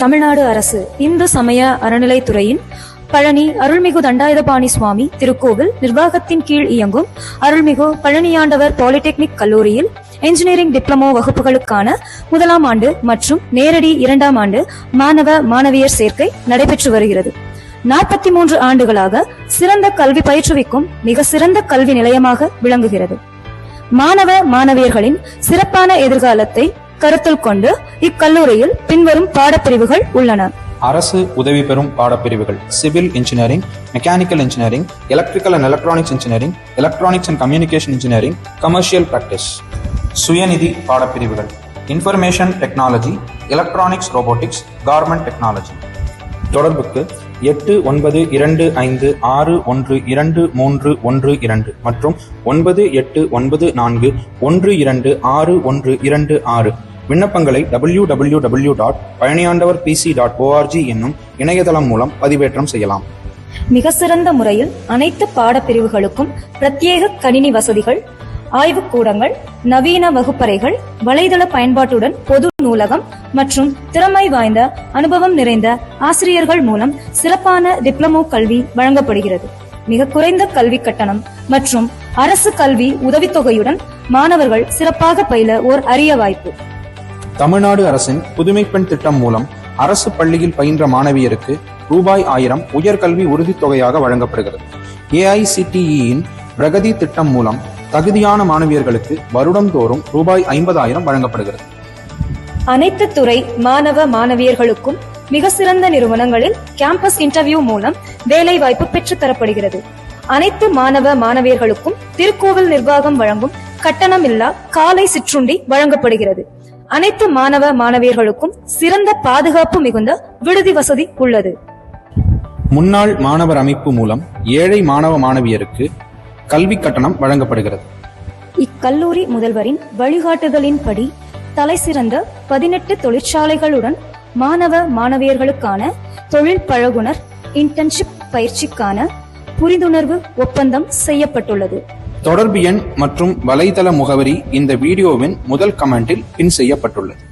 தமிழ்நாடு அரசு இந்து சமய அறநிலைத்துறையின் பழனி அருள்மிகு தண்டாயுதபாணி சுவாமி திருக்கோவில் நிர்வாகத்தின் கீழ் இயங்கும் அருள்மிகு பழனியாண்டவர் பாலிடெக்னிக் கல்லூரியில் என்ஜினியரிங் டிப்ளமோ வகுப்புகளுக்கான முதலாம் ஆண்டு மற்றும் நேரடி இரண்டாம் ஆண்டு மாணவ மாணவியர் சேர்க்கை நடைபெற்று வருகிறது. நாற்பத்தி மூன்று ஆண்டுகளாக சிறந்த கல்வி பயிற்றுவிக்கும் மிக சிறந்த கல்வி நிலையமாக விளங்குகிறது. மாணவ மாணவியர்களின் சிறப்பான எதிர்காலத்தை கருத்தில் கொண்டு இக்கல்லூரியில் பின்வரும் பாடப்பிரிவுகள் உள்ளன. அரசு உதவி பெறும் பாடப்பிரிவுகள். Civil engineering mechanical engineering electrical and electronics engineering electronics and communication engineering commercial practice சுயநிதி பாடப்பிரிவுகள். Information technology electronics robotics garment technology தொடர்புக்கு எட்டு ஒன்பது இரண்டு ஐந்து ஆறு ஒன்று இரண்டு மூன்று ஒன்று இரண்டு மற்றும் ஒன்பது எட்டு ஒன்பது நான்கு ஒன்று இரண்டு ஆறு ஒன்று இரண்டு ஆறு. விண்ணப்பங்களை W W W dot Palaniandavar PC dot ORG என்னும் இணையதளம் மூலம் பதிவேற்றம் செய்யலாம். மிக சிறந்த முறையில் அனைத்து பாடப்பிரிவுகளுக்கும் பிரத்யேக கணினி வசதிகள் ஆய்வுக்கூடங்கள் நவீன வகுப்பறைகள் வலைதள பயன்பாட்டுடன் பொது நூலகம் மற்றும் திறமை வாய்ந்த அனுபவம் நிறைந்த ஆசிரியர்கள் மூலம் சிறப்பான டிப்ளமோ கல்வி வழங்கப்படுகிறது. மிக குறைந்த கல்வி கட்டணம் மற்றும் அரசு கல்வி உதவித்தொகையுடன் மாணவர்கள் சிறப்பாக பயில ஓர் அரிய வாய்ப்பு. தமிழ்நாடு அரசின் புதுமைப்பெண் திட்டம் மூலம் அரசு பள்ளியில் பயின்ற மாணவியருக்கு ரூபாய் ஆயிரம் உயர்கல்வி உறுதித்தொகையாக வழங்கப்படுகிறது. ஏஐசிடிஇயின் பிரகதி திட்டம் மூலம் தகுதியான மாணவியர்களுக்கு வருடம்தோறும் ரூபாய் ஐம்பதாயிரம் வழங்கப்படுகிறது. அனைத்து துறை மாணவ மாணவியர்களுக்கும் மிக சிறந்த நிறுவனங்களில் கேம்பஸ் இன்டர்வியூ மூலம் வேலை வாய்ப்பு பெற்றுத் தரப்படுகிறது. அனைத்து மாணவ மாணவியர்களுக்கும் திருக்கோவில் நிர்வாகம் வழங்கும் கட்டணமில்லா காலை சிற்றுண்டி வழங்கப்படுகிறது. அனைத்து மாணவ மாணவியர்களுக்கும் சிறந்த பாதுகாப்பு மிகுந்த விடுதி வசதி உள்ளது. முன்னாள் மாணவர் அமைப்பு மூலம் ஏழை மாணவ மாணவியருக்கு கல்வி கட்டணம் வழங்கப்படுகிறது. இக்கல்லூரி முதல்வரின் வழிகாட்டுதலின்படி தலைசிறந்த பதினெட்டு தொழிற்சாலைகளுடன் மாணவ மாணவியர்களுக்கான தொழில் பழகுனர் இன்டர்ன்ஷிப் பயிற்சிக்கான புரிந்துணர்வு ஒப்பந்தம் செய்யப்பட்டுள்ளது. தொடர்பு எண் மற்றும் வலைதள முகவரி இந்த வீடியோவின் முதல் கமெண்டில் பின் செய்யப்பட்டுள்ளது.